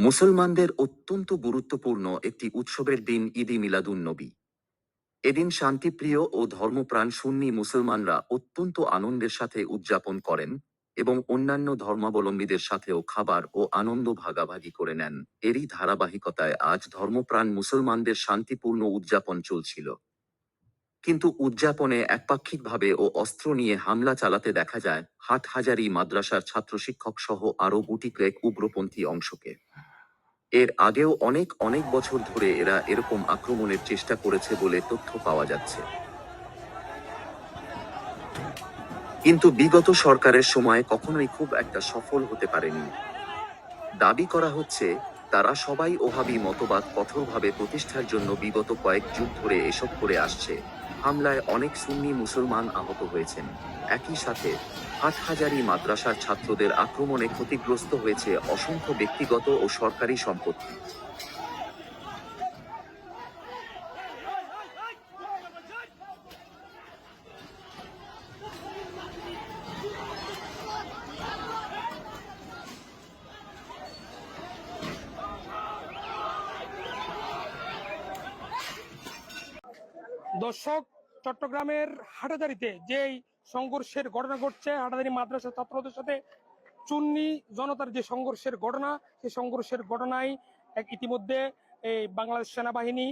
মুসলমানদের অত্যন্ত গুরুত্বপূর্ণ একটি উৎসবের দিন ঈদি মিলাদুন নবী। এদিন শান্তিপ্রিয় ও ধর্মপ্রাণ সুন্নি মুসলমানরা অত্যন্ত আনন্দের সাথে উদযাপন করেন এবং অন্যান্য ধর্মাবলম্বীদের সাথেও খাবার ও আনন্দ ভাগাভাগি করে নেন। এরই ধারাবাহিকতায় আজ ধর্মপ্রাণ মুসলমানদের শান্তিপূর্ণ উদযাপন চলছিল। কিন্তু উদযাপনে একপাক্ষিকভাবে ও অস্ত্র নিয়ে হামলা চালাতে দেখা যায় হাটহাজারী মাদ্রাসার ছাত্র শিক্ষক সহ আরও গুটি কয়েক উগ্রপন্থী অংশকে। এর আগেও অনেক অনেক বছর ধরে এরা এরকম আক্রমণের চেষ্টা করেছে বলে তথ্য পাওয়া যাচ্ছে। কিন্তু বিগত সরকারের সময় কখনোই খুব একটা সফল হতে পারেনি। দাবি করা হচ্ছে, তারা সবাই ওহাবি মতবাদ কঠোরভাবে প্রতিষ্ঠার জন্য বিগত কয়েক যুগ ধরে এসব করে আসছে। হামলায় অনেক সুন্নি মুসলমান আহত হয়েছেন। একই সাথে হাটহাজারী মাদ্রাসার ছাত্রদের আক্রমণে ক্ষতিগ্রস্ত হয়েছে অসংখ্য ব্যক্তিগত ও সরকারি সম্পত্তি। দর্শক চট্টগ্রামের হাটাদারিতে যেই সংঘর্ষের ঘটনা ঘটছে, হাটাদারি মাদ্রাসা ছাত্রদের সাথে চুন্নি জনতার যে সংঘর্ষের ঘটনা, সেই সংঘর্ষের ঘটনায় এক ইতিমধ্যে এই বাংলাদেশ সেনাবাহিনী